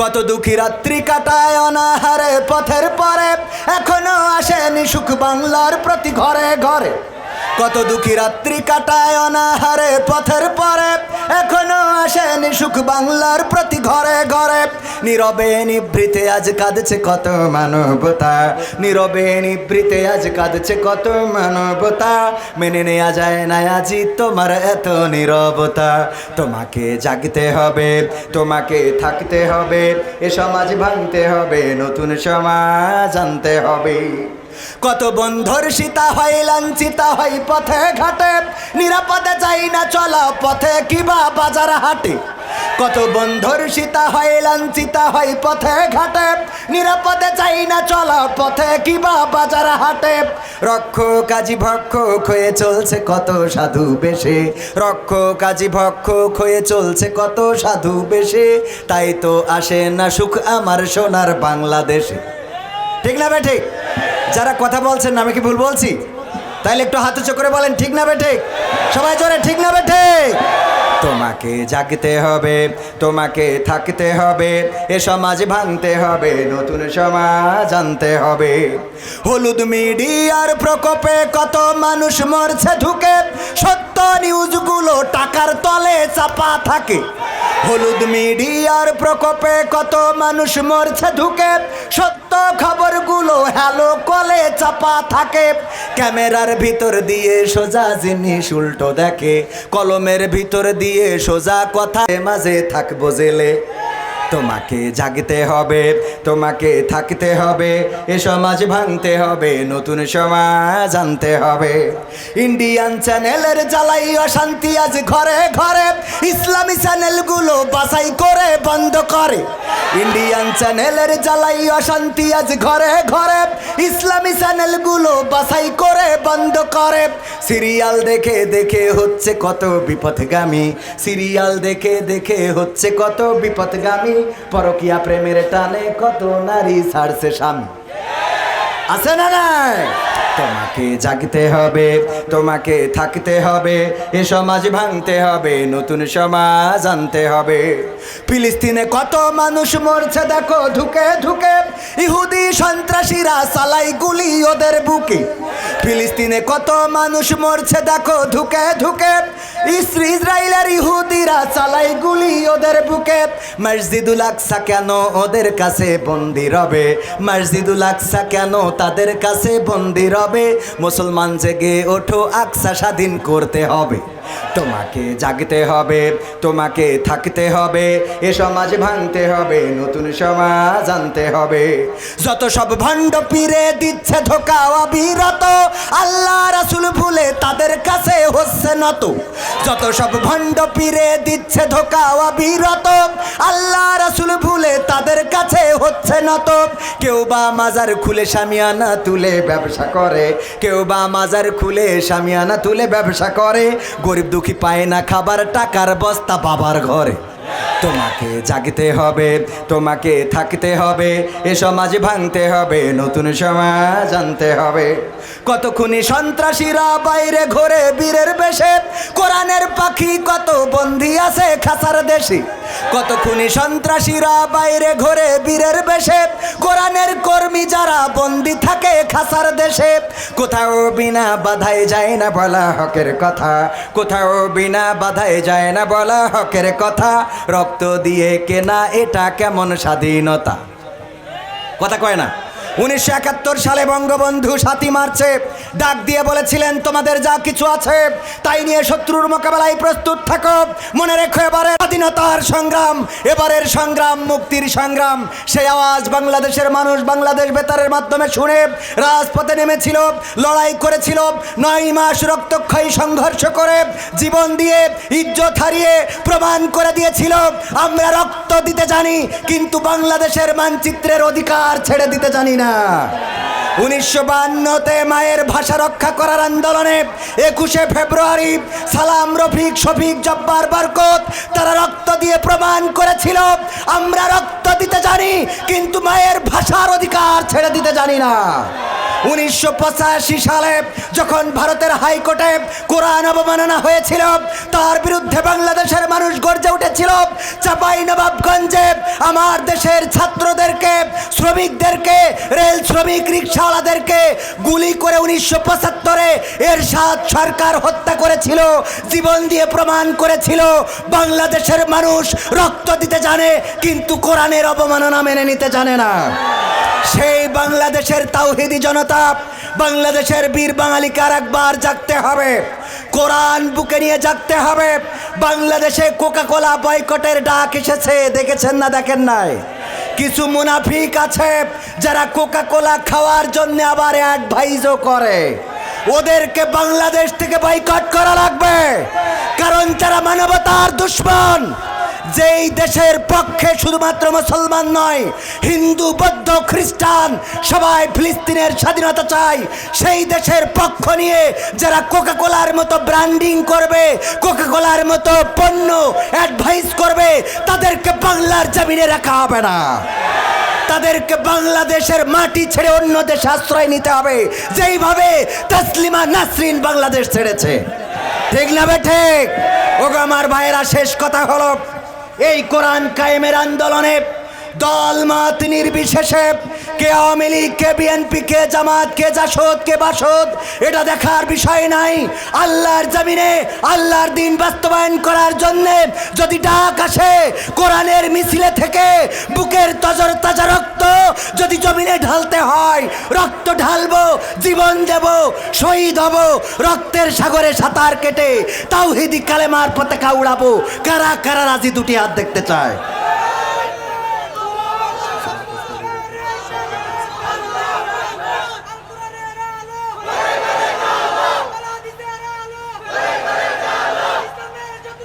কত দুঃখী রাত্রি কাটায় অনাহারে পথের পরে এখনও আসেনি সুখ বাংলার প্রতি ঘরে ঘরে। কত দুঃখী রাত্রি কাটায় অনাহারে পথের পরে। এখনও আসেনি সুখ বাংলার প্রতি ঘরে ঘরে। নীরবে নিভৃতে আজ কাঁদছে কত মানবতা। নীরবে নিভৃতে আজ কাঁদছে কত মানবতা। মেনে নেওয়া যায় না আজি তোমার এত নীরবতা। তোমাকে জাগতে হবে, তোমাকে থাকতে হবে, এ সমাজ ভাঙতে হবে, নতুন সমাজ আনতে হবে। কত বন্ধুর সীতা হয়, লাঞ্ছিতা হয়, পথে ঘাটে। নিরাপদে যাই না, চলা পথে কিবা বাজার হাটে। কত বন্ধুর সীতা হয়, লাঞ্ছিতা হয়, পথে ঘাটে। নিরাপদে যাই না, চলা পথে কিবা বাজার হাটে। রক্ষ কাজী ভক্ষ হয়ে চলছে কত সাধু বেশে। রক্ষ কাজী ভক্ষ হয়ে চলছে কত সাধু বেশে। তাই তো আসে না সুখ আমার সোনার বাংলাদেশে। ঠিক না বেঠিক যারা কথা বলছেন আমি কি ভুল বলছি? তাইলে একটু হাতে চোখে বলেন, ঠিক না বেঠিক সবাই জোরে, ঠিক না বেঠিক তোমাকে জাগতে হবে, তোমাকে থাকতে হবে, এ সমাজ ভাঙতে হবে, নতুন সমাজ আনতে হবে। হলুদ মিডিয়ার প্রকোপে কত মানুষ মরছে ঢুকে, সত্য নিউজগুলো টাকার তলে চাপা থাকে। হলুদ মিডিয়ার প্রকোপে কত মানুষ মরছে ঢুকে সত্য খবরগুলো হ্যালো কলে চাপা থাকে। ক্যামেরার ভিতর দিয়ে সোজা জিনিস উল্টো দেখে। কলমের ভিতর দিয়ে সোজা কথা মাঝে থাকব জেলে। তোমাকে জাগতে হবে, তোমাকে থাকতে হবে, এ সমাজ ভাঙতে হবে, নতুন সমাজ আনতে হবে। ইন্ডিয়ান চ্যানেলের জ্বালাই অশান্তি আজ ঘরে ঘরে। ইসলামী চ্যানেলগুলো বাছাই করে বন্ধ করে। ইন্ডিয়ান চ্যানেলের জ্বালাই অশান্তি আজ ঘরে ঘরে। ইসলামী চ্যানেলগুলো বাছাই করে বন্ধ করে। সিরিয়াল দেখে দেখে হচ্ছে কত বিপথগামী। সিরিয়াল দেখে দেখে হচ্ছে কত বিপথগামী। পরকিয়া প্রেমের টানে কত নারী ছাড়ছে স্বামী। আছে না নাই? তোমাকে জাগতে হবে, তোমাকে থাকতে হবে, এ সমাজ ভাঙতে হবে, নতুন সমাজ আনতে হবে। ফিলিস্তিনে কত মানুষ মরছে দেখো ধুকে ধুকে ইহুদি সন্ত্রাসীরা সালাই গুলি ওদের বুকে। ফিলিস্তিনে কত মানুষ মরছে, দেখো ধুকে ধুকে ইসরি ইসরায়েলের ইহুদিরা চালাই গুলি ওদের বুকে। মসজিদুল আকসা কেন ওদের কাছে বন্দি রবে? মসজিদুল আকসা কেন তাদের কাছে বন্দি রবে? মুসলমান জেগে ওঠো, আকসা স্বাধীন করতে হবে। তোমাকে জাগতে হবে, তোমাকে থাকতে হবে, এ সমাজ ভাঙতে হবে, নতুন সমাজ আনতে হবে। যত সব ভণ্ড পীরে দিচ্ছে ধোকা, অবিরত, আল্লাহ রাসুল ভুলে তাদের কাছে হচ্ছে নত। যত সব ভণ্ড পীরে দিচ্ছে ধোকা, অবিরত, আল্লাহ রাসুল ভুলে হচ্ছে নত কেউ বা মাজার খুলে সামিয়ানা তুলে ব্যবসা করে। কেউ বা মাজার খুলে সামিয়ানা তুলে ব্যবসা করে। গরিব দুঃখী পায় না খাবার, টাকার বস্তা বাবার ঘরে। তোমাকে জাগতে হবে, তোমাকে থাকতে হবে, এ সমাজ ভাঙতে হবে, নতুন সমাজ আনতে হবে। কত খুনি সন্ত্রাসীরা বাইরে ঘোরে বীরের বেশে? কোরআনের পাখি কত বন্দি আছে খাসার দেশে? কত খুনি সন্ত্রাসীরা বাইরে ঘরে বীরের বেশে কোরআনের কর্মী যারা বন্দি থাকে খাসার দেশে? কোথাও বিনা বাধায় যায় না বলা হকের কথা। কোথাও বিনা বাধায় যায় না বলা হকের কথা। রক্ত দিয়ে কেনা এটা কেমন স্বাধীনতা? কথা কয় না। উনিশশো একাত্তর সালে বঙ্গবন্ধু সাতই মার্চে ডাক দিয়ে বলেছিলেন, তোমাদের যা কিছু আছে, তাই নিয়ে শত্রুর মোকাবেলায় প্রস্তুত থাকো। মনে রেখো এবারে স্বাধীনতার সংগ্রাম, এবারের সংগ্রাম মুক্তির সংগ্রাম। সেই আওয়াজ বাংলাদেশের মানুষ বাংলাদেশ বেতারের মাধ্যমে শুনে রাজপথে নেমেছিল, লড়াই করেছিল, নয় মাস রক্তক্ষয়ী সংঘর্ষ করে জীবন দিয়ে ইজ্জত হারিয়ে প্রমাণ করে দিয়েছিল, আমরা রক্ত দিতে জানি, কিন্তু বাংলাদেশের মানচিত্রের অধিকার ছেড়ে দিতে জানি না। উনিশশো বান্নতে মায়ের ভাষা রক্ষা করার আন্দোলনে একুশে ফেব্রুয়ারি সালাম, রফিক, শফিক, জব্বার, বরকত, তারা রক্ত দিয়ে প্রমাণ করেছিল। আমরা রক্ত দিতে জানি, কিন্তু মায়ের ভাষার অধিকার ছেড়ে দিতে জানি না। উনিশশো পঁচাশি সালে যখন ভারতের হাইকোর্টে কোরআন অবমাননা হয়েছিল, তার বিরুদ্ধে বাংলাদেশের মানুষ গর্জে উঠেছিল, চাপাই নবাবগঞ্জে আমার দেশের ছাত্রদেরকে, শ্রমিকদেরকে, রেল শ্রমিক রিক্সাওয়ালাদেরকে গুলি করে উনিশশো পঁচাত্তরে এর সাত সরকার হত্যা করেছিল, জীবন দিয়ে প্রমাণ করেছিল, বাংলাদেশের মানুষ রক্ত দিতে জানে, কিন্তু কোরআনের অবমাননা মেনে নিতে জানে না। সেই বাংলাদেশের তাওহিদি জনতা বাংলাদেশের বীর বাঙালিকে আর একবার জাগতে হবে। কোরআন বুকে নিয়ে জাগতে হবে। বাংলাদেশে কোকা কোলা বয়কটের ডাক এসেছে, দেখেছেন না, দেখেন নাই? কিছু মুনাফিক আছে যারা কোকা কোলা খাওয়ার জন্য আবার অ্যাডভাইজও করে। ওদেরকে বাংলাদেশ থেকে বয়কট করা লাগবে। কারণ যারা মানবতার দুশ্মন যেই দেশের পক্ষে শুধুমাত্র মুসলমান নয়, হিন্দু, বৌদ্ধ, খ্রিস্টান, সবাই ফিলিস্তিনের স্বাধীনতা চায়, সেই দেশের পক্ষ নিয়ে যারা কোকা কোলার মতো ব্র্যান্ডিং করবে কোকা কোলার মতো পণ্য অ্যাডভাইস করবে, তাদেরকে বাংলার জামিনে রাখা হবে না। তাদেরকে বাংলাদেশের মাটি ছেড়ে অন্য দেশে আশ্রয় নিতে হবে। যেইভাবে তসলিমা নাসরিন বাংলাদেশ ছেড়েছে। ঠিক না বে ঠিক? ওগো আমার ভাইয়েরা, শেষ কথা হলো এই কোরআন কায়েমের আন্দোলনে দল, মাত নির্বিশেষে কে আওয়ামী লীগ, কে বিএনপি, কে জামাত, কে জাসদ, কে বাসদ, এটা দেখার বিষয় নাই। আল্লাহর জমিনে আল্লাহর দিন বাস্তবায়ন করার জন্যে যদি ডাক আসে, কোরআনের মিছিলে থেকে বুকের তজর তাজা রক্ত যদি জমিনে ঢালতে হয়, রক্ত ঢালবো, জীবন দেব, শহীদ হব, রক্তের সাগরে সাঁতার কেটে তাওহিদি কালেমার পতাকা উড়াবো। কারা কারা রাজি দুটি হাত দেখতে চায়?